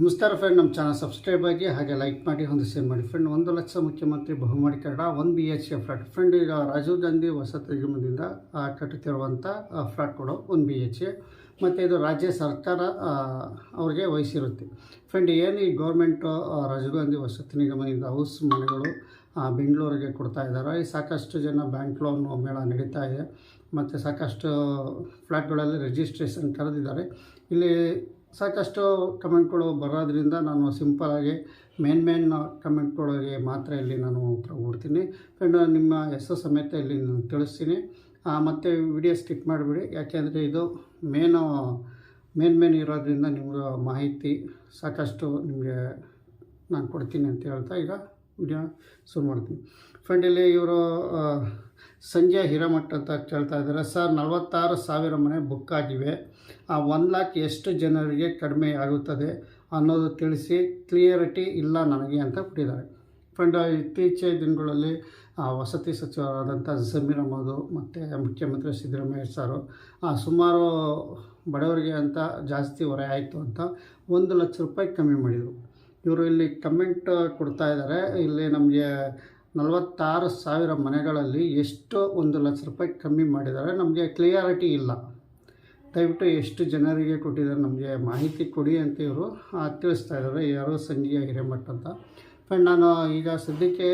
ನಮಸ್ಕಾರ ಫ್ರೆಂಡ್ ನಮ್ಮ channel subscribe ಆಗಿ ಹಾಗೆ ಲೈಕ್ ಮಾಡಿ, ಒಂದು ಶೇರ್ ಮಾಡಿ. ಫ್ರೆಂಡ್ ಒಂದು ಲಕ್ಷ ಮುಖ್ಯಮಂತ್ರಿ ಬಹುಮಾಡಿ Kannada one B H A flat friend ಈಗ ರಾಜೀವ್ ಗಾಂಧಿ ವಸತಿ ನಿಗಮದಿಂದ ಕಟ್ಟುತ್ತಿರುವಂಥ ಫ್ಲಾಟ್ ಫ್ಲಾಟ್ಗಳು ಒನ್ ಬಿ ಎಚ್ ಎ ಮತ್ತು ಇದು ರಾಜ್ಯ ಸರ್ಕಾರ ಅವ್ರಿಗೆ ವಹಿಸಿರುತ್ತೆ ಫ್ರೆಂಡ್ ಏನು ಈ ಗೌರ್ಮೆಂಟು ರಾಜೀವ್ ಗಾಂಧಿ ವಸತಿ ನಿಗಮದಿಂದ ಹೌಸ್ ಮನೆಗಳು ಬೆಂಗಳೂರಿಗೆ ಕೊಡ್ತಾ ಇದ್ದಾರೆ ಸಾಕಷ್ಟು ಜನ ಬ್ಯಾಂಕ್ ಲೋನ್ ಮೇಳ ನಡೀತಾ ಇದೆ. ಮತ್ತು ಸಾಕಷ್ಟು ಫ್ಲ್ಯಾಟ್ಗಳಲ್ಲಿ ರಿಜಿಸ್ಟ್ರೇಷನ್ ಕರೆದಿದ್ದಾರೆ. ಇಲ್ಲಿ ಸಾಕಷ್ಟು ಕಮೆಂಟ್ಗಳು ಬರೋದ್ರಿಂದ ನಾನು ಸಿಂಪಲಾಗಿ ಮೇನ್ ಮೇನ್ ಕಮೆಂಟ್ಗಳಿಗೆ ಮಾತ್ರ ಇಲ್ಲಿ ನಾನು ಉತ್ತರ ಕೊಡ್ತೀನಿ. ಫ್ರೆಂಡ್ ನಿಮ್ಮ ಹೆಸರು ಸಮೇತ ಇಲ್ಲಿ ನಾನು ತಿಳಿಸ್ತೀನಿ. ಮತ್ತು ವಿಡಿಯೋ ಸ್ಕಿಪ್ ಮಾಡಿಬಿಡಿ. ಯಾಕೆಂದರೆ ಇದು ಮೇನು, ಮೇನ್ ಮೇನ್ ಇರೋದ್ರಿಂದ ನಿಮ್ಗೆ ಮಾಹಿತಿ ಸಾಕಷ್ಟು ನಿಮಗೆ ನಾನು ಕೊಡ್ತೀನಿ ಅಂತ ಹೇಳ್ತಾ ಈಗ ವಿಡಿಯೋ ಶುರು ಮಾಡ್ತೀನಿ. ಫ್ರೆಂಡ್ ಇಲ್ಲಿ ಇವರು ಸಂಜೆ ಹಿರೇಮಠ ಅಂತ ಕೇಳ್ತಾ ಇದ್ದಾರೆ. ಸರ್, ನಲವತ್ತಾರು ಸಾವಿರ ಮನೆ ಬುಕ್ ಆಗಿವೆ. ಆ ಒನ್ ಲ್ಯಾಕ್ ಎಷ್ಟು ಜನರಿಗೆ ಕಡಿಮೆ ಆಗುತ್ತದೆ ಅನ್ನೋದು ತಿಳಿಸಿ ಕ್ಲಿಯರಿಟಿ ಇಲ್ಲ ನನಗೆ ಅಂತ ಕೊಟ್ಟಿದ್ದಾರೆ. ಫ್ರೆಂಡ್ ಇತ್ತೀಚಿನ ದಿನಗಳಲ್ಲಿ ಆ, ವಸತಿ ಸಚಿವರಾದಂಥ ಜಮೀರ್ ಅಹಮದು ಮತ್ತು ಮುಖ್ಯಮಂತ್ರಿ ಸಿದ್ದರಾಮಯ್ಯ ಸಾರು ಆ, ಸುಮಾರು ಬಡವರಿಗೆ ಅಂತ ಜಾಸ್ತಿ ಹೊರೆ ಆಯಿತು ಅಂತ ಒಂದು ಲಕ್ಷ ರೂಪಾಯಿ ಕಮ್ಮಿ ಮಾಡಿದರು. ಇವರು ಇಲ್ಲಿ ಕಮೆಂಟ್ ಕೊಡ್ತಾ ಇದ್ದಾರೆ ಇಲ್ಲಿ ನಮಗೆ ನಲವತ್ತಾರು ಸಾವಿರ ಮನೆಗಳಲ್ಲಿ ಎಷ್ಟು ಒಂದು ಲಕ್ಷ ರೂಪಾಯಿ ಕಮ್ಮಿ ಮಾಡಿದ್ದಾರೆ ನಮಗೆ ಕ್ಲಿಯಾರಿಟಿ ಇಲ್ಲ. ದಯವಿಟ್ಟು ಎಷ್ಟು ಜನರಿಗೆ ಕೊಟ್ಟಿದ್ದಾರೆ ನಮಗೆ ಮಾಹಿತಿ ಕೊಡಿ ಅಂತ ಇವರು ತಿಳಿಸ್ತಾ ಇದ್ದಾರೆ. ಯಾರೋ ಸಂಜೀಯ ಹಿರೇಮಠ ಅಂತ. ಫ್ರೆಂಡ್ ನಾನು ಈಗ ಸದ್ಯಕ್ಕೆ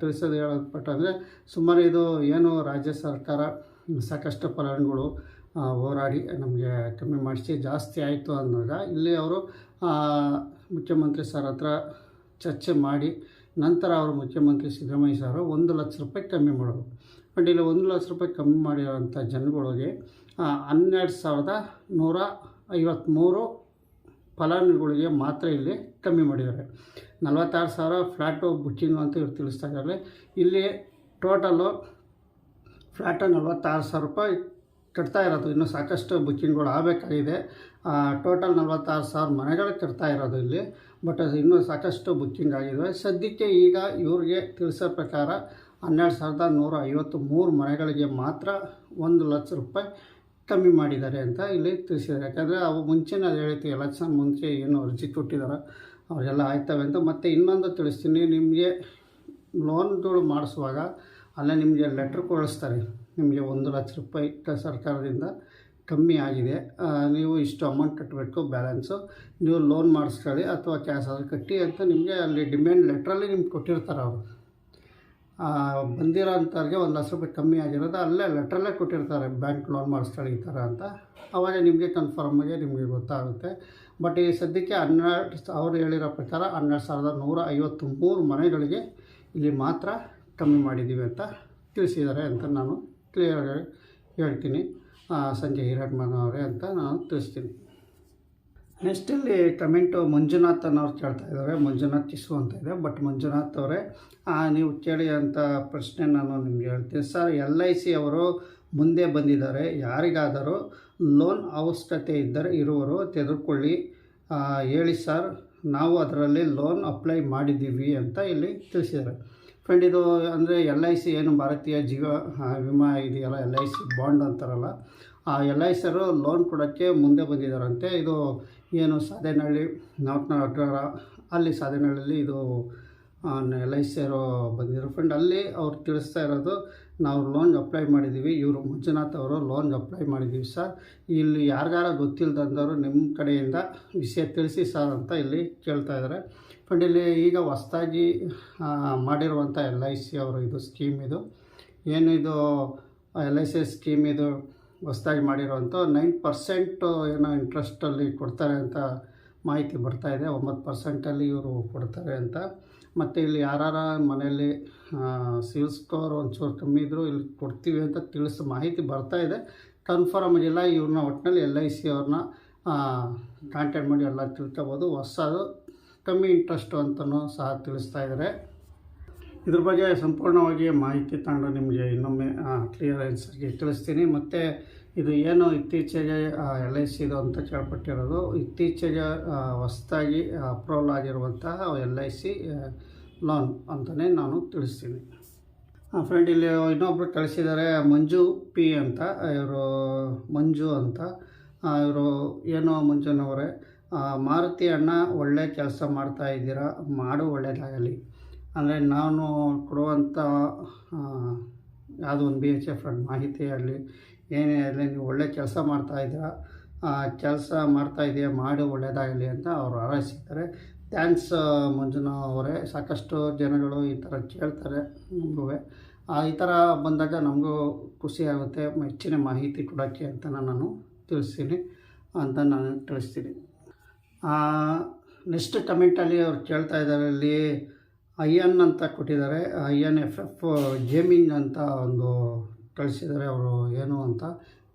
ತಿಳಿಸೋದು ಹೇಳೋದ್ಪಟ್ಟ ಅಂದರೆ ಸುಮಾರು ಇದು ಏನು ರಾಜ್ಯ ಸರ್ಕಾರ ಸಾಕಷ್ಟು ಫಲಾನುಗಳು ಹೋರಾಡಿ ನಮಗೆ ಕಮ್ಮಿ ಮಾಡಿಸಿ, ಜಾಸ್ತಿ ಆಯಿತು ಅಂದಾಗ ಇಲ್ಲಿ ಅವರು ಮುಖ್ಯಮಂತ್ರಿ ಸರ್ ಹತ್ರ ಚರ್ಚೆ ಮಾಡಿ ನಂತರ ಅವರು ಮುಖ್ಯಮಂತ್ರಿ ಸಿದ್ದರಾಮಯ್ಯ ಸರ್ ಒಂದು ಲಕ್ಷ ರೂಪಾಯಿ ಕಮ್ಮಿ ಮಾಡೋದು ಬಟ್ ಇಲ್ಲಿ ಒಂದು ಲಕ್ಷ ರೂಪಾಯಿ ಕಮ್ಮಿ ಮಾಡಿರೋಂಥ ಜನಗಳಿಗೆ ಹನ್ನೆರಡು ಸಾವಿರದ ನೂರ ಐವತ್ತ್ಮೂರು ಫಲಾನುಭವಿಗಳಿಗೆ ಮಾತ್ರ ಇಲ್ಲಿ ಕಮ್ಮಿ ಮಾಡಿದ್ದಾರೆ. ನಲವತ್ತಾರು ಸಾವಿರ ಫ್ಲ್ಯಾಟು ಬುಕ್ಕಿಂಗು ಅಂತ ಇವ್ರು ತಿಳಿಸ್ತಾ ಇದ್ದಾರೆ. ಇಲ್ಲಿ ಟೋಟಲು ಫ್ಲ್ಯಾಟ ನಲವತ್ತಾರು ಸಾವಿರ ರೂಪಾಯಿ ಕಟ್ತಾ ಇರೋದು. ಇನ್ನೂ ಸಾಕಷ್ಟು ಬುಕ್ಕಿಂಗ್ಗಳು ಆಗಬೇಕಾಗಿದೆ. ಟೋಟಲ್ ನಲವತ್ತಾರು ಸಾವಿರ ಮನೆಗಳು ಕಟ್ತಾ ಇರೋದು ಇಲ್ಲಿ. ಬಟ್ ಅದು ಇನ್ನೂ ಸಾಕಷ್ಟು ಬುಕ್ಕಿಂಗ್ ಆಗಿದೆ. ಸದ್ಯಕ್ಕೆ ಈಗ ಇವ್ರಿಗೆ ತಿಳಿಸೋ ಪ್ರಕಾರ ಹನ್ನೆರಡು ಸಾವಿರದ ನೂರ ಐವತ್ತು ಮೂರು ಮನೆಗಳಿಗೆ ಮಾತ್ರ ಒಂದು ಲಕ್ಷ ರೂಪಾಯಿ ಕಮ್ಮಿ ಮಾಡಿದ್ದಾರೆ ಅಂತ ಇಲ್ಲಿ ತಿಳಿಸಿದ್ದಾರೆ. ಯಾಕಂದರೆ ಅವು ಮುಂಚೆನೇ ಅದು ಹೇಳ್ತೀವಿ ಎಲೆಕ್ಷನ್ ಮುಂಚೆ ಏನು ಅರ್ಜಿ ಕೊಟ್ಟಿದ್ದಾರೆ ಅವರೆಲ್ಲ ಆಯ್ತವೆ ಅಂತ. ಮತ್ತು ಇನ್ನೊಂದು ತಿಳಿಸ್ತೀನಿ, ನಿಮಗೆ ಲೋನ್ಗಳು ಮಾಡಿಸುವಾಗ ಅಲ್ಲೇ ನಿಮಗೆ ಲೆಟ್ರ್ ಕಳಿಸ್ತಾರೆ. ನಿಮಗೆ ಒಂದು ಲಕ್ಷ ರೂಪಾಯಿ ಸರ್ಕಾರದಿಂದ ಕಮ್ಮಿ ಆಗಿದೆ. ನೀವು ಇಷ್ಟು ಅಮೌಂಟ್ ಕಟ್ಟಬೇಕು ಬ್ಯಾಲೆನ್ಸು. ನೀವು ಲೋನ್ ಮಾಡಿಸ್ಕೊಳ್ಳಿ ಅಥವಾ ಕ್ಯಾಶ್ ಆದರೂ ಕಟ್ಟಿ ಅಂತ ನಿಮಗೆ ಅಲ್ಲಿ ಡಿಮ್ಯಾಂಡ್ ಲೆಟ್ರಲ್ಲಿ ನಿಮ್ಗೆ ಕೊಟ್ಟಿರ್ತಾರೆ ಅವರು. ಬಂದಿರೋ ಅಂಥವ್ರಿಗೆ ಒಂದು ಲಕ್ಷ ರೂಪಾಯಿ ಕಮ್ಮಿ ಆಗಿರೋದು, ಅಲ್ಲೇ ಲೆಟ್ರಲ್ಲೇ ಕೊಟ್ಟಿರ್ತಾರೆ ಬ್ಯಾಂಕ್ ಲೋನ್ ಮಾಡಿಸ್ತಾಳೆ ಈ ಥರ ಅಂತ. ಅವಾಗ ನಿಮಗೆ ಕನ್ಫರ್ಮಾಗಿ ನಿಮಗೆ ಗೊತ್ತಾಗುತ್ತೆ. ಬಟ್ ಈ ಸದ್ಯಕ್ಕೆ ಹನ್ನೆರಡು ಅವ್ರು ಹೇಳಿರೋ ಪ್ರಕಾರ ಹನ್ನೆರಡು ಸಾವಿರದ ನೂರ ಐವತ್ತು ಮೂರು ಮನೆಗಳಿಗೆ ಇಲ್ಲಿ ಮಾತ್ರ ಕಮ್ಮಿ ಮಾಡಿದ್ದೀವಿ ಅಂತ ತಿಳಿಸಿದ್ದಾರೆ ಅಂತ ನಾನು ಕ್ಲಿಯರಾಗಿ ಹೇಳ್ತೀನಿ. ಸಂಜೆ ಸಂಜಯ್ ಹಿರಣ್ಮನ್ ಅವರೇ ಅಂತ ನಾನು ತಿಳಿಸ್ತೀನಿ. ನೆಕ್ಸ್ಟ್ ಇಲ್ಲಿ ಕಮೆಂಟು ಮಂಜುನಾಥ್ ಅನ್ನೋರು ಕೇಳ್ತಾ ಇದ್ದಾರೆ. ಮಂಜುನಾಥ್ ಕಿಸು ಅಂತ ಇದೆ. ಬಟ್ ಮಂಜುನಾಥ್ ಅವರೇ ನೀವು ಕೇಳಿ ಅಂತ ಪ್ರಶ್ನೆ ನಾನು ನಿಮ್ಗೆ ಹೇಳ್ತೀನಿ. ಸರ್, ಎಲ್ ಐ ಸಿ ಅವರು ಮುಂದೆ ಬಂದಿದ್ದಾರೆ. ಯಾರಿಗಾದರೂ ಲೋನ್ ಅವಶ್ಯಕತೆ ಇದ್ದರೆ ಇರುವರು ತೆಗೆದುಕೊಳ್ಳಿ. ಹೇಳಿ ಸರ್, ನಾವು ಅದರಲ್ಲಿ ಲೋನ್ ಅಪ್ಲೈ ಮಾಡಿದ್ದೀವಿ ಅಂತ ಇಲ್ಲಿ ತಿಳಿಸಿದ್ದಾರೆ. ಫ್ರೆಂಡ್ ಇದು ಅಂದರೆ ಎಲ್ ಐ ಸಿ ಏನು ಭಾರತೀಯ ಜೀವ ವಿಮಾ ಇದೆಯಲ್ಲ ಎಲ್ ಐ ಸಿ ಬಾಂಡ್ ಅಂತಾರಲ್ಲ, ಆ ಎಲ್ ಐ ಸಿರು ಲೋನ್ ಕೊಡೋಕ್ಕೆ ಮುಂದೆ ಬಂದಿದ್ದಾರಂತೆ. ಇದು ಏನು ಸಾಧೇನಹಳ್ಳಿ ನಾಲ್ಕುನಗರ ಅಲ್ಲಿ ಸಾಧೇನಹಳ್ಳಿಲಿ ಇದು ಎಲ್ ಐ ಸಿ ಅವರು ಬಂದಿದ್ದರು ಫ್ರೆಂಡ್ ಅಲ್ಲಿ ಅವ್ರು ತಿಳಿಸ್ತಾ ಇರೋದು ನಾವು ಲೋನ್ಗೆ ಅಪ್ಲೈ ಮಾಡಿದ್ದೀವಿ ಇವರು ಮಂಜುನಾಥ್ ಅವರು ಲೋನ್ಗೆ ಅಪ್ಲೈ ಮಾಡಿದ್ದೀವಿ ಸರ್ ಇಲ್ಲಿ ಯಾರಿಗಾರ ಗೊತ್ತಿಲ್ಲದಂದವರು ನಿಮ್ಮ ಕಡೆಯಿಂದ ವಿಷಯ ತಿಳಿಸಿ ಸರ್ ಅಂತ ಇಲ್ಲಿ ಕೇಳ್ತಾ ಇದ್ದಾರೆ ಫ್ರೆಂಡ್ ಇಲ್ಲಿ ಈಗ ಹೊಸ್ದಾಗಿ ಮಾಡಿರುವಂಥ ಎಲ್ ಐ ಸಿ ಅವರು ಇದು ಸ್ಕೀಮ್ ಇದು. ಏನು ಇದು ಎಲ್ ಐ ಸಿ ಸ್ಕೀಮ್ ಇದು ಹೊಸ್ದಾಗಿ ಮಾಡಿರುವಂಥ ನೈನ್ ಪರ್ಸೆಂಟು ಏನೋ ಇಂಟ್ರೆಸ್ಟಲ್ಲಿ ಕೊಡ್ತಾರೆ ಅಂತ ಮಾಹಿತಿ ಬರ್ತಾ ಇದೆ. ಒಂಬತ್ತು ಪರ್ಸೆಂಟಲ್ಲಿ ಇವರು ಕೊಡ್ತಾರೆ ಅಂತ. ಮತ್ತು ಇಲ್ಲಿ ಯಾರ ಮನೆಯಲ್ಲಿ ಸಿವಿಲ್ ಸ್ಕೋರ್ ಒಂಚೂರು ಕಮ್ಮಿ ಇದ್ದರೂ ಇಲ್ಲಿ ಕೊಡ್ತೀವಿ ಅಂತ ತಿಳಿಸೋ ಮಾಹಿತಿ ಬರ್ತಾ ಇದೆ. ಕನ್ಫರ್ಮ್ ಆಗಿಲ್ಲ, ಇವ್ರನ್ನ ಒಟ್ಟಿನಲ್ಲಿ ಎಲ್ ಐ ಸಿ ಅವ್ರನ್ನ ಕಾಂಟ್ಯಾಕ್ಟ್ ಮಾಡಿ ಎಲ್ಲ ತಿಳ್ಕೊಬೋದು. ಹೊಸದು ಕಮ್ಮಿ ಇಂಟ್ರೆಸ್ಟು ಅಂತಲೂ ಸಹ ತಿಳಿಸ್ತಾ ಇದ್ದಾರೆ ಇದ್ರ ಬಗ್ಗೆ ಸಂಪೂರ್ಣವಾಗಿ ಮಾಹಿತಿ ತಗೊಂಡು ನಿಮಗೆ ಇನ್ನೊಮ್ಮೆ ಕ್ಲಿಯರೆನ್ಸ್ಗೆ ತಿಳಿಸ್ತೀನಿ. ಮತ್ತು ಇದು ಏನು ಇತ್ತೀಚೆಗೆ ಎಲ್ ಐ ಸಿದು ಅಂತ ಕೇಳ್ಪಟ್ಟಿರೋದು. ಇತ್ತೀಚೆಗೆ ಹೊಸದಾಗಿ ಅಪ್ರೂವಲ್ ಆಗಿರುವಂತಹ ಎಲ್ ಐ ಸಿ ಲೋನ್ ಅಂತಲೇ ನಾನು ತಿಳಿಸ್ತೀನಿ. ಫ್ರೆಂಡ್ ಇಲ್ಲಿ ಇನ್ನೊಬ್ರು ಕಳಿಸಿದ್ದಾರೆ ಮಂಜು ಪಿ ಅಂತ. ಇವರು ಮಂಜು ಅಂತ. ಇವರು ಏನು ಮಂಜುನವರೇ? ಮಾರುತಿ ಅಣ್ಣ ಒಳ್ಳೆ ಕೆಲಸ ಮಾಡ್ತಾ ಇದ್ದೀರಾ? ಮಾಡು ಒಳ್ಳೆಯದಾಗಲಿ ಅಂದರೆ ನಾನು ಕೊಡುವಂಥ ಯಾವುದೋ ಒಂದು ಬಿ ಎಚ್ ಎಫ್ ಮಾಹಿತಿ ಆಗಲಿ ಏನೇ ಆಗಲಿ ನೀವು ಒಳ್ಳೆ ಕೆಲಸ ಮಾಡ್ತಾ ಇದ್ದೀರಾ ಕೆಲಸ ಮಾಡ್ತಾ ಇದೆಯಾ, ಮಾಡಿ ಒಳ್ಳೆಯದಾಗಲಿ ಅಂತ ಅವರು ಹಾರೈಸಿದ್ದಾರೆ ಥ್ಯಾಂಕ್ಸ್ ಮಂಜುನಾ ಅವರೇ. ಸಾಕಷ್ಟು ಜನಗಳು ಈ ಥರ ಕೇಳ್ತಾರೆ ನಮಗೂ. ಈ ಥರ ಬಂದಾಗ ನಮಗೂ ಖುಷಿ ಆಗುತ್ತೆ. ಹೆಚ್ಚಿನ ಮಾಹಿತಿ ಕೊಡೋಕ್ಕೆ ಅಂತ ನಾನು ತಿಳಿಸ್ತೀನಿ ಅಂತ ನಾನು ತಿಳಿಸ್ತೀನಿ. ನೆಕ್ಸ್ಟ್ ಕಮೆಂಟಲ್ಲಿ ಅವ್ರು ಕೇಳ್ತಾ ಇದ್ದಾರೆ, ಅಲ್ಲಿ ಐ ಎನ್ ಅಂತ ಕೊಟ್ಟಿದ್ದಾರೆ. I N F F gaming ಅಂತ ಒಂದು ಕಳಿಸಿದ್ದಾರೆ ಅವರು ಏನು ಅಂತ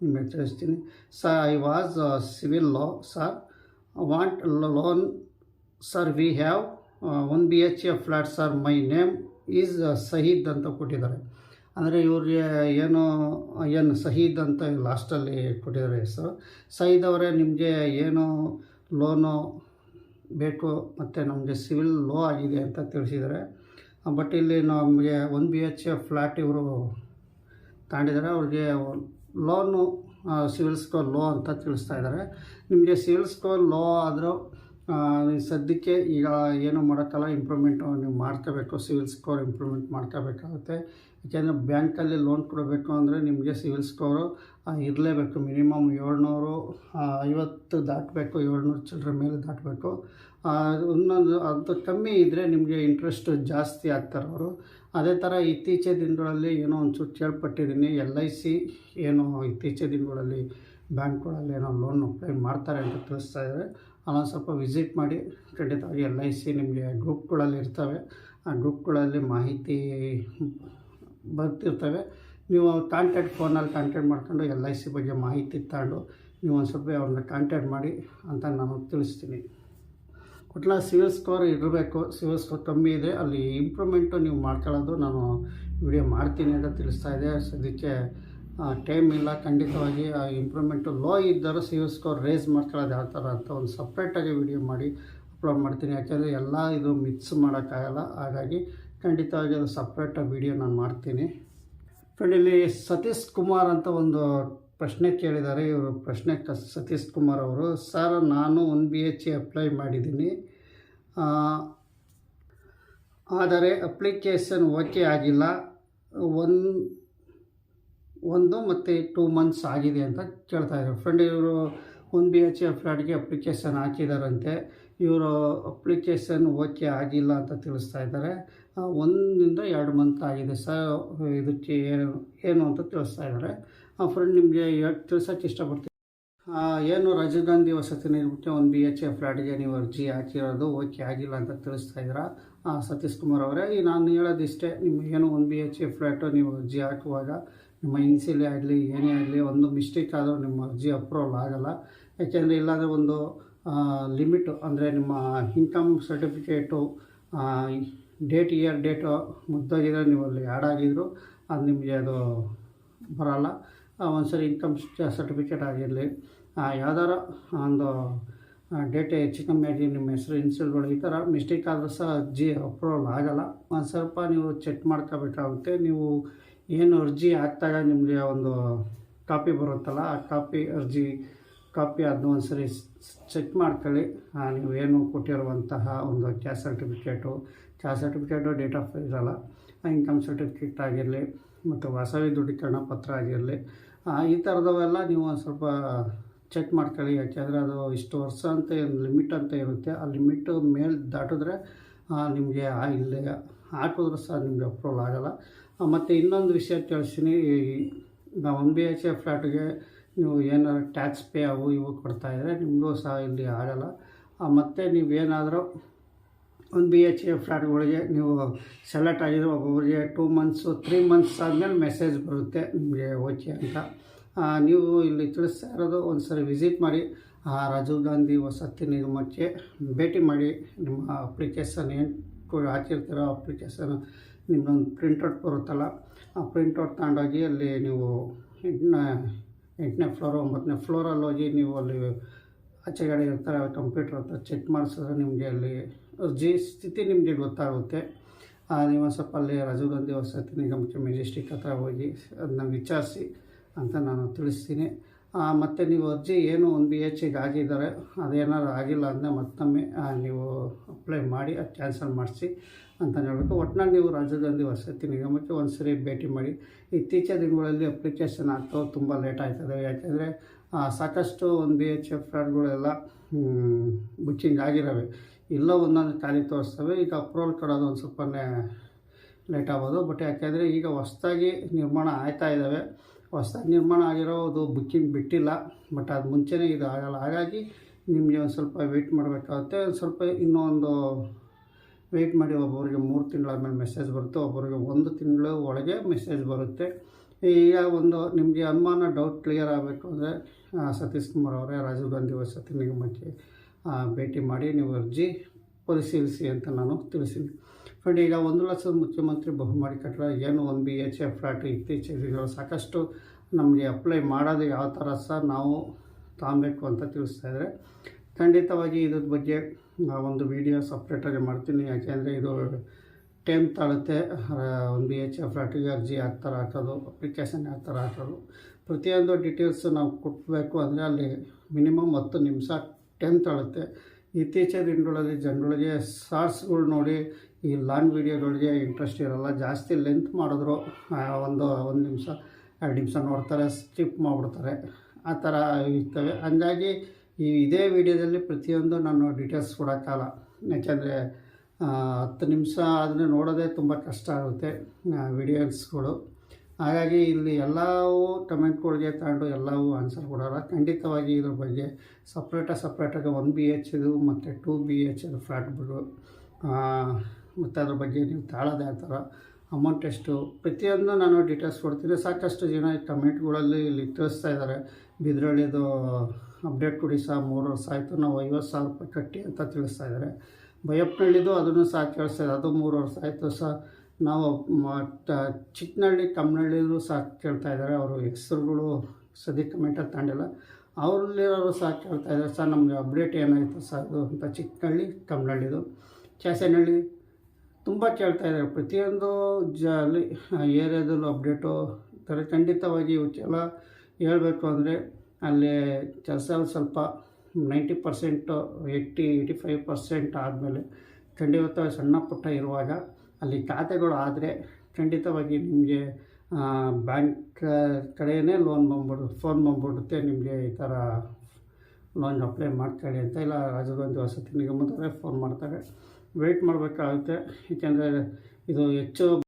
ನಿಮಗೆ ತಿಳಿಸ್ತೀನಿ. Sir I was CIBIL low sir want loan sir we have one B H A flat sir my name is Saheed ಅಂತ ಕೊಟ್ಟಿದ್ದಾರೆ. ಅಂದರೆ ಇವ್ರಿಗೆ ಏನು ಏನು ಸಹೀದ್ ಅಂತ ಲಾಸ್ಟಲ್ಲಿ ಕೊಟ್ಟಿದ್ದಾರೆ ಸರ್ ಸಹೀದ್ ಅವರೇ ನಿಮಗೆ ಏನು ಲೋನು ಬೇಕು ಮತ್ತು ನಮಗೆ ಸಿವಿಲ್ ಲೋ ಆಗಿದೆ ಅಂತ ತಿಳಿಸಿದ್ದಾರೆ. ಬಟ್ ಇಲ್ಲಿ ನಮಗೆ one B H A flat ಇವರು ತಗೊಂಡಿದ್ದಾರೆ ಅವ್ರಿಗೆ ಲೋನು ಸಿವಿಲ್ ಸ್ಕೋರ್ ಲೋ ಅಂತ ತಿಳಿಸ್ತಾ ಇದ್ದಾರೆ. ನಿಮಗೆ ಸಿವಿಲ್ ಸ್ಕೋರ್ ಲೋ ಆದರೂ ಸದ್ಯಕ್ಕೆ ಈಗ ಏನು ಮಾಡೋಕ್ಕಲ್ಲ ಇಂಪ್ರೂವ್ಮೆಂಟು ನೀವು ಮಾಡ್ಕೋಬೇಕು, ಸಿವಿಲ್ ಸ್ಕೋರ್ ಇಂಪ್ರೂವ್ಮೆಂಟ್ ಮಾಡ್ಕೋಬೇಕಾಗುತ್ತೆ. ಯಾಕೆಂದರೆ ಬ್ಯಾಂಕಲ್ಲಿ ಲೋನ್ ಕೊಡಬೇಕು ಅಂದರೆ ನಿಮಗೆ ಸಿವಿಲ್ ಸ್ಕೋರು ಇರಲೇಬೇಕು. ಮಿನಿಮಮ್ ಏಳ್ನೂರು ಐವತ್ತು ದಾಟಬೇಕು, ಏಳ್ನೂರು ಚಿಲ್ಲರ ಮೇಲೆ ದಾಟಬೇಕು. ಇನ್ನೊಂದು, ಅದು ಕಮ್ಮಿ ಇದ್ದರೆ ನಿಮಗೆ ಇಂಟ್ರೆಸ್ಟ್ ಜಾಸ್ತಿ ಆಗ್ತಾರೆ ಅವರು. ಅದೇ ಥರ ಇತ್ತೀಚೆ ದಿನಗಳಲ್ಲಿ ಏನೋ ಒಂಚೂರು ಕೇಳ್ಪಟ್ಟಿದ್ದೀನಿ. ಎಲ್ ಐ ಸಿ ಏನೋ ಇತ್ತೀಚೆ ದಿನಗಳಲ್ಲಿ ಬ್ಯಾಂಕ್ಗಳಲ್ಲಿ ಏನೋ ಲೋನ್ ಅಪ್ಲೈ ಮಾಡ್ತಾರೆ ಅಂತ ತಿಳಿಸ್ತಾ ಇದ್ದಾರೆ. ಅದೊಂದು ಸ್ವಲ್ಪ ವಿಸಿಟ್ ಮಾಡಿ, ಖಂಡಿತವಾಗಿ ಎಲ್ ಐ ಸಿ ನಿಮಗೆ ಗ್ರೂಪ್ಗಳಲ್ಲಿ ಇರ್ತವೆ. ಆ ಗ್ರೂಪ್ಗಳಲ್ಲಿ ಮಾಹಿತಿ ಬರ್ತಿರ್ತವೆ. ನೀವು ಕಾಂಟ್ಯಾಕ್ಟ್ ಫೋನಲ್ಲಿ ಕಾಂಟ್ಯಾಕ್ಟ್ ಮಾಡ್ಕೊಂಡು ಎಲ್ ಐ ಸಿ ಬಗ್ಗೆ ಮಾಹಿತಿ ತಗೊಂಡು, ನೀವು ಒಂದು ಸ್ವಲ್ಪ ಅವ್ರನ್ನ ಕಾಂಟ್ಯಾಕ್ಟ್ ಮಾಡಿ ಅಂತ ನಾನು ತಿಳಿಸ್ತೀನಿ. ಒಟ್ಲ ಸಿವಿಲ್ ಸ್ಕೋರ್ ಇರಬೇಕು, ಸಿವಿಲ್ ಸ್ಕೋರ್ ಕಮ್ಮಿ ಇದೆ, ಅಲ್ಲಿ ಇಂಪ್ರೂವ್ಮೆಂಟು ನೀವು ಮಾಡ್ಕೊಳ್ಳೋದು ನಾನು ವಿಡಿಯೋ ಮಾಡ್ತೀನಿ ಅಂತ ತಿಳಿಸ್ತಾ ಇದೆ. ಸದ್ಯಕ್ಕೆ ಟೈಮ್ ಇಲ್ಲ. ಖಂಡಿತವಾಗಿ, ಆ ಇಂಪ್ರೂವ್ಮೆಂಟು ಲೋ ಇದ್ದರೂ ಸಿವಿಲ್ ಸ್ಕೋರ್ ರೇಸ್ ಮಾಡ್ಕೊಳ್ಳೋದು ಯಾವ ಥರ ಅಂತ ಒಂದು ಸಪ್ರೇಟಾಗಿ ವಿಡಿಯೋ ಮಾಡಿ ಅಪ್ಲೋಡ್ ಮಾಡ್ತೀನಿ. ಯಾಕೆಂದರೆ ಎಲ್ಲ ಇದು ಮಿಕ್ಸ್ ಮಾಡೋಕ್ಕಾಗಲ್ಲ. ಹಾಗಾಗಿ ಖಂಡಿತವಾಗಿ ಅದು ಸಪ್ರೇಟಾಗಿ ವಿಡಿಯೋ ನಾನು ಮಾಡ್ತೀನಿ. ಫ್ರೆಂಡ್ ಇಲ್ಲಿ ಸತೀಶ್ ಕುಮಾರ್ ಅಂತ ಒಂದು ಪ್ರಶ್ನೆ ಕೇಳಿದ್ದಾರೆ. ಇವರು ಪ್ರಶ್ನೆ ಕ, ಸತೀಶ್ ಕುಮಾರ್ ಅವರು. ಸರ್, ನಾನು ಒನ್ ಬಿ ಎಚ್ ಅಪ್ಲೈ ಮಾಡಿದ್ದೀನಿ. ಆದರೆ ಅಪ್ಲಿಕೇಶನ್ ಓಕೆ ಆಗಿಲ್ಲ. ಒನ್, ಒಂದು ಮತ್ತು ಟೂ ಮಂತ್ಸ್ ಆಗಿದೆ ಅಂತ ಕೇಳ್ತಾ ಇದ್ದಾರೆ. ಫ್ರೆಂಡ್, ಇವರು one B H A application ಹಾಕಿದಾರಂತೆ. ಇವರು ಅಪ್ಲಿಕೇಶನ್ ಓಕೆ ಆಗಿಲ್ಲ ಅಂತ ತಿಳಿಸ್ತಾ ಇದ್ದಾರೆ. ಒಂದರಿಂದ ಎರಡು ಮಂತ್ ಆಗಿದೆ ಸರ್. ಇದಕ್ಕೆ ಏನು ಏನು ಅಂತ ತಿಳಿಸ್ತಾ ಇದ್ದಾರೆ. ಫ್ರೆಂಡ್ ನಿಮಗೆ ತಿಳ್ಸೋಕ್ಕೆ ಇಷ್ಟಪಡ್ತೀನಿ. ಆ, ಏನು ರಾಜೀವ್ ಗಾಂಧಿ ವಸತಿ ನಿರ್ಮಿತ ಒಂದು ಬಿ ಎಚ್ ಎ ಫ್ಲ್ಯಾಟ್ಗೆ ನೀವು ಅರ್ಜಿ ಹಾಕಿರೋದು ಓಕೆ ಆಗಿಲ್ಲ ಅಂತ ತಿಳಿಸ್ತಾ ಇದ್ದೀರಾ? ಆ, ಸತೀಶ್ ಕುಮಾರ್ ಅವರೇ ಈ ನಾನು ಹೇಳೋದಿಷ್ಟೇ ನಿಮಗೇನು ಏನು ಒಂದು ಬಿ ಎಚ್ ಎ ಫ್ಲ್ಯಾಟು ನೀವು ಅರ್ಜಿ ಹಾಕುವಾಗ ನಿಮ್ಮ ಇನ್ಸಿಲಿ ಆಗಲಿ ಏನೇ ಆಗಲಿ ಒಂದು ಮಿಸ್ಟೇಕ್ ಆದರೂ ನಿಮ್ಮ ಅರ್ಜಿ ಅಪ್ರೂವಲ್ ಆಗೋಲ್ಲ. ಯಾಕೆಂದರೆ ಇಲ್ಲಾಂದರೆ ಒಂದು ಲಿಮಿಟು ಅಂದರೆ ನಿಮ್ಮ income certificate date year date ಮುದ್ದಾಗಿದ್ರೆ ನೀವು ಅಲ್ಲಿ ಆ್ಯಡ್ ಆಗಿದ್ರು ಅದು ನಿಮಗೆ ಅದು ಬರೋಲ್ಲ. ಒಂದು ಸರಿ ಇನ್ಕಮ್ ಸರ್ಟಿಫಿಕೇಟ್ ಆಗಿರಲಿ. ಯಾವ್ದಾರ ಒಂದು ಡೇಟ್ ಹೆಚ್ಚು ಕಮ್ಮಿ ಆಗಿ ನಿಮ್ಮ ಹೆಸರು ಇನ್ಸಿಲ್ಗಳು ಈ ಥರ ಮಿಸ್ಟೇಕ್ ಆದರೂ ಸಹ ಅರ್ಜಿ ಅಪ್ರೂವಲ್ ಆಗೋಲ್ಲ. ಒಂದು ಸ್ವಲ್ಪ ನೀವು ಚೆಕ್ ಮಾಡ್ಕೋಬೇಕಾಗುತ್ತೆ. ನೀವು ಏನು ಅರ್ಜಿ ಹಾಕ್ದಾಗ ನಿಮಗೆ ಒಂದು ಕಾಪಿ ಬರುತ್ತಲ್ಲ ಆ ಕಾಪಿ ಅರ್ಜಿ ಕಾಪಿ ಅದನ್ನ ಒಂದು ಸರಿ ಚೆಕ್ ಮಾಡ್ಕೊಳ್ಳಿ. ಆ, ನೀವು ಏನು ಕೊಟ್ಟಿರುವಂತಹ ಒಂದು caste certificate caste certificate date of ಇರಲ್ಲ. ಇನ್ಕಮ್ ಸರ್ಟಿಫಿಕೇಟ್ ಆಗಿರಲಿ. ಮತ್ತು ವಾಸವಿ ದೃಢೀಕರಣ ಪತ್ರ ಆಗಿರಲಿ ಈ ಥರದವೆಲ್ಲ ನೀವು ಒಂದು ಸ್ವಲ್ಪ ಚೆಕ್ ಮಾಡ್ಕೊಳ್ಳಿ. ಯಾಕೆಂದರೆ ಅದು ಇಷ್ಟು ವರ್ಷ ಅಂತ ಏನು ಲಿಮಿಟ್ ಅಂತ ಇರುತ್ತೆ. ಆ ಲಿಮಿಟ್ ಮೇಲೆ ದಾಟಿದ್ರೆ ನಿಮಗೆ ಇಲ್ಲಿ ಹಾಕಿದ್ರು ಸಹ ನಿಮಗೆ ಅಪ್ರೂವಲ್ ಆಗೋಲ್ಲ. ಮತ್ತು ಇನ್ನೊಂದು ವಿಷಯ ತಿಳಿಸ್ತೀನಿ. ನಾವು ಒನ್ ಬಿ ಎಚ್ ಎ ಫ್ಲ್ಯಾಟ್ಗೆ ನೀವು ಏನಾದ್ರು ಟ್ಯಾಕ್ಸ್ ಪೇ ಅವು ಇವು ಕೊಡ್ತಾಯಿದ್ರೆ ನಿಮಗೂ ಸಹ ಇಲ್ಲಿ ಆಗೋಲ್ಲ. ಮತ್ತು ನೀವೇನಾದರೂ ಒಂದು ಬಿ ಎಚ್ ಎ ಫ್ಲ್ಯಾಟ್ಗಳಿಗೆ ನೀವು ಸೆಲೆಕ್ಟ್ ಆಗಿದ್ರೆ ಒಬ್ಬೊಬ್ಬರಿಗೆ ಟೂ ಮಂತ್ಸು, ತ್ರೀ ಮಂತ್ಸ್ ಆದಮೇಲೆ ಮೆಸೇಜ್ ಬರುತ್ತೆ ನಿಮಗೆ ಓಕೆ ಅಂತ. ನೀವು ಇಲ್ಲಿ ತಿಳಿಸ್ತಾ ಇರೋದು ಒಂದು ಸರಿ ವಿಸಿಟ್ ಮಾಡಿ. ಆ, ರಾಜೀವ್ ಗಾಂಧಿ ವಸತಿ ನಿಗಮಕ್ಕೆ ಭೇಟಿ ಮಾಡಿ. ನಿಮ್ಮ ಅಪ್ಲಿಕೇಶನ್ ಏನು ಹಾಕಿರ್ತೀರೋ ಅಪ್ಲಿಕೇಶನ್ ನಿಮ್ಮದೊಂದು ಪ್ರಿಂಟೌಟ್ ಬರುತ್ತಲ್ಲ, ಆ ಪ್ರಿಂಟೌಟ್ ತಗೊಂಡೋಗಿ ಅಲ್ಲಿ ನೀವು ಎಂಟನೇ ಎಂಟನೇ ಫ್ಲೋರ್, ಒಂಬತ್ತನೇ ಫ್ಲೋರಲ್ಲಿ ಹೋಗಿ ನೀವು ಅಲ್ಲಿ ಆಚೆಗಡೆ ಇರ್ತಾರೆ ಕಂಪ್ಯೂಟರ್ ಹತ್ರ ಚೆಕ್ ಮಾಡಿಸಿದ್ರೆ ನಿಮಗೆ ಅಲ್ಲಿ ಅರ್ಜಿ ಸ್ಥಿತಿ ನಿಮಗೆ ಗೊತ್ತಾಗುತ್ತೆ. ನೀವು ಸ್ವಲ್ಪ ಅಲ್ಲಿ ರಾಜೀವ್ ಗಾಂಧಿ ವಸತಿ ನಿಗಮಕ್ಕೆ ಮೆಜೆಸ್ಟಿಕ್ ಹತ್ರ ಹೋಗಿ ಅದನ್ನ ವಿಚಾರಿಸಿ ಅಂತ ನಾನು ತಿಳಿಸ್ತೀನಿ. ಮತ್ತು ನೀವು ಅರ್ಜಿ ಏನು ಒಂದು ಬಿ ಎಚ್ಗೆ ಆಗಿದ್ದಾರೆ ಅದೇನಾದ್ರು ಆಗಿಲ್ಲ ಅಂದರೆ ಮತ್ತೊಮ್ಮೆ ನೀವು ಅಪ್ಲೈ ಮಾಡಿ, ಅದು ಕ್ಯಾನ್ಸಲ್ ಮಾಡಿಸಿ ಅಂತ ಹೇಳಬೇಕು. ಒಟ್ಟಿನಲ್ಲಿ ನೀವು ರಾಜೀವ್ ಗಾಂಧಿ ವಸತಿ ನಿಗಮಕ್ಕೆ ಒಂದು ಸರಿ ಭೇಟಿ ಮಾಡಿ. ಇತ್ತೀಚಿನ ದಿನಗಳಲ್ಲಿ ಅಪ್ಲಿಕೇಶನ್ ಆಗ್ತಾವೆ ತುಂಬ ಲೇಟ್ ಆಯ್ತದೆ ಯಾಕೆಂದರೆ ಸಾಕಷ್ಟು ಒಂದು ಬಿ ಎಚ್ ಎಫ್ ಫ್ಲ್ಯಾಟ್ಗಳೆಲ್ಲ ಬುಕ್ಕಿಂಗ್ ಆಗಿರವೆ. ಇಲ್ಲ ಒಂದೊಂದು ಖಾಲಿ ತೋರಿಸ್ತವೆ. ಈಗ ಅಪ್ರೂವಲ್ ಕೊಡೋದು ಒಂದು ಸ್ವಲ್ಪನೇ ಲೇಟ್ ಆಗ್ಬೋದು. ಬಟ್ ಯಾಕೆಂದರೆ ಈಗ ಹೊಸ್ದಾಗಿ ನಿರ್ಮಾಣ ಆಯ್ತಾ ಇದ್ದಾವೆ ಹೊಸ್ದಾಗಿ ನಿರ್ಮಾಣ ಆಗಿರೋದು ಬುಕ್ಕಿಂಗ್ ಬಿಟ್ಟಿಲ್ಲ. ಬಟ್ ಅದು ಮುಂಚೆನೇ ಇದು ಆಗಲ್ಲ. ಹಾಗಾಗಿ ನಿಮಗೆ ಒಂದು ಸ್ವಲ್ಪ ವೆಯ್ಟ್ ಮಾಡಬೇಕಾಗುತ್ತೆ. ಒಂದು ಸ್ವಲ್ಪ ಇನ್ನೊಂದು ವೆಯ್ಟ್ ಮಾಡಿ ಒಬ್ಬರಿಗೆ ಮೂರು ತಿಂಗಳಾದ್ಮೇಲೆ ಮೆಸೇಜ್ ಬರುತ್ತೆ. ಒಬ್ಬರಿಗೆ ಒಂದು ತಿಂಗಳ ಒಳಗೆ ಮೆಸೇಜ್ ಬರುತ್ತೆ. ಈಗ ಒಂದು ನಿಮಗೆ ಅನುಮಾನ ಡೌಟ್ ಕ್ಲಿಯರ್ ಆಗಬೇಕು ಅಂದರೆ ಸತೀಶ್ ಕುಮಾರ್ ಅವರೇ ರಾಜೀವ್ ಗಾಂಧಿ ವಸತಿ ನಿಗಮಕ್ಕೆ ಭೇಟಿ ಮಾಡಿ, ನೀವು ಅರ್ಜಿ ಪರಿಶೀಲಿಸಿ ಅಂತ ನಾನು ತಿಳಿಸಿದ್ದೆ ಫ್ರೆಂಡ್ ಈಗ ಒಂದು ಲಕ್ಷದ ಮುಖ್ಯಮಂತ್ರಿ ಬಹುಮಾಡಿ ಕಟ್ಟಡ ಏನು ಒಂದು ಬಿ, ಎಚ್ ಎಫ್ ಫ್ಲಾಟ್ ಇತ್ತೀಚೆಗೆ ಸಾಕಷ್ಟು ನಮಗೆ ಅಪ್ಲೈ ಮಾಡೋದು ಯಾವ ಥರ ಸಹ ನಾವು ತಾಂಬೇಕು ಅಂತ ತಿಳಿಸ್ತಾ ಇದ್ದಾರೆ. ಖಂಡಿತವಾಗಿ ಇದ್ರ ಬಗ್ಗೆ ಒಂದು ವಿಡಿಯೋ ಸಪ್ರೇಟಾಗಿ ಮಾಡ್ತೀನಿ. ಯಾಕೆಂದರೆ ಇದು ಟೈಮ್ ತಾಳುತ್ತೆ ಒಂದು ಬಿ ಎಚ್ ಎಫ್ ಫ್ಲಾಟಿಗೆ ಅರ್ಜಿ ಯಾವ ಥರ ಹಾಕೋದು ಅಪ್ಲಿಕೇಶನ್ ಯಾವ ಥರ ಹಾಕೋದು, ಪ್ರತಿಯೊಂದು ಡೀಟೇಲ್ಸ್ ನಾವು ಕೊಟ್ಟಬೇಕು ಅಂದರೆ ಅಲ್ಲಿ ಮಿನಿಮಮ್ ಹತ್ತು ನಿಮಿಷ ಟೆಂತ್ ತಾಳುತ್ತೆ ಇತ್ತೀಚಿನ ದಿನಗಳಲ್ಲಿ ಜನಗಳಿಗೆ ಶಾರ್ಟ್ಸ್ಗಳು ನೋಡಿ, ಈ ಲಾಂಗ್ ವೀಡಿಯೋಗಳಿಗೆ ಇಂಟ್ರೆಸ್ಟ್ ಇರೋಲ್ಲ, ಜಾಸ್ತಿ ಲೆಂತ್ ಮಾಡಿದ್ರು ಒಂದು ಒಂದು ನಿಮಿಷ, ಎರಡು ನಿಮಿಷ ನೋಡ್ತಾರೆ ಸ್ಕಿಪ್ ಮಾಡಿಬಿಡ್ತಾರೆ. ಆ ಥರ ಇರ್ತವೆ. ಹಂಗಾಗಿ ಈ ಇದೇ ವಿಡಿಯೋದಲ್ಲಿ ಪ್ರತಿಯೊಂದು ನಾನು ಡೀಟೇಲ್ಸ್ ಕೊಡೋಕ್ಕಲ್ಲ ಯಾಕೆಂದರೆ ಹತ್ತು ನಿಮಿಷ ಆದರೆ ನೋಡೋದೇ ತುಂಬ ಕಷ್ಟ ಆಗುತ್ತೆ ವಿಡಿಯೋಸ್ಗಳು ಹಾಗಾಗಿ ಇಲ್ಲಿ ಎಲ್ಲವೂ ಕಮೆಂಟ್ಗಳಿಗೆ ತಗೊಂಡು ಎಲ್ಲವೂ ಆನ್ಸರ್ ಕೊಡೋಲ್ಲ. ಖಂಡಿತವಾಗಿ ಇದ್ರ ಬಗ್ಗೆ ಸಪ್ರೇಟಾಗಿ ಸಪ್ರೇಟಾಗಿ ಒನ್ ಬಿ ಎಚ್ ಇದು ಮತ್ತು ಟೂ ಬಿ ಎಚ್ ಇದು ಬಿಡು. ಮತ್ತು ಅದ್ರ ಬಗ್ಗೆ ನೀವು ತಾಳೋದು ಆ ಥರ ಅಮೌಂಟ್ ಎಷ್ಟು? ಪ್ರತಿಯೊಂದು ನಾನು ಡೀಟೇಲ್ಸ್ ಕೊಡ್ತೀನಿ. ಸಾಕಷ್ಟು ಜನ ಕಮೆಂಟ್ಗಳಲ್ಲಿ ಇಲ್ಲಿ ತಿಳಿಸ್ತಾ ಇದ್ದಾರೆ. ಬಿದ್ರಳ್ಳಿದು ಅಪ್ಡೇಟ್ ಕೊಡಿ ಸಹ ಮೂರು ವರ್ಷ ಆಯಿತು. ನಾವು ಐವತ್ತು ಸಾವಿರ ರೂಪಾಯಿ ಕಟ್ಟಿ ಅಂತ ತಿಳಿಸ್ತಾ ಇದ್ದಾರೆ. ಬೈಯಪ್ಪನಹಳ್ಳಿದು ಅದನ್ನು ಸಹ ಕೇಳಿಸ್ತಾ ಇದೆ ಅದು ಮೂರು ವರ್ಷ ಆಯಿತು ಸಹ ನಾವು ಚಿಕ್ಕನಹಳ್ಳಿ ಕಮ್ಮನಹಳ್ಳಿದು ಸಹ ಕೇಳ್ತಾ ಇದ್ದಾರೆ. ಅವರು ಹೆಸರುಗಳು ಸದ್ಯಕ್ಕೆ ಕಮೆಂಟಲ್ಲಿ ತಗೊಂಡಿಲ್ಲ. ಅವ್ರಲ್ಲಿರೋರು ಸಹ ಕೇಳ್ತಾ ಇದ್ದಾರೆ. ಸರ್, ನಮಗೆ ಅಪ್ಡೇಟ್ ಏನಾಯಿತು ಸರ್? ಅದು ಅಂತ ಚಿಕ್ಕನಹಳ್ಳಿ ಕಮ್ಮನಹಳ್ಳಿದು ಚಾಸೇನಹಳ್ಳಿ ತುಂಬ ಕೇಳ್ತಾ ಇದ್ದಾರೆ. ಪ್ರತಿಯೊಂದು ಜ, ಅಲ್ಲಿ ಏರಿಯಾದಲ್ಲೂ ಅಪ್ಡೇಟು ಥರ ಖಂಡಿತವಾಗಿ ಇವಕ್ಕೆಲ್ಲ ಹೇಳಬೇಕು ಅಂದರೆ ಅಲ್ಲಿ ಕೆಲಸ ಸ್ವಲ್ಪ ninety percent, eighty eighty five percent ಆದಮೇಲೆ ಖಂಡಿತ ಸಣ್ಣ ಪುಟ್ಟ ಇರುವಾಗ ಅಲ್ಲಿ ಖಾತೆಗಳು ಆದರೆ ಖಂಡಿತವಾಗಿ ನಿಮಗೆ ಬ್ಯಾಂಕ್ ಕಡೆಯೇ ಲೋನ್ ಬಂದ್ಬಿಡು ಫೋನ್ ಬಂದ್ಬಿಡುತ್ತೆ, ನಿಮಗೆ ಈ ಥರ ಲೋನ್ ಅಪ್ಲೈ ಮಾಡ್ಕೊಳ್ಳಿ ಅಂತ. ಇಲ್ಲ ಗಾಂಧಿ ವಸತಿ ನಿಗಮದವರೇ ಫೋನ್ ಮಾಡ್ತಾರೆ. ವೆಯ್ಟ್ ಮಾಡಬೇಕಾಗುತ್ತೆ. ಏಕೆಂದರೆ ಇದು ಹೆಚ್ಚು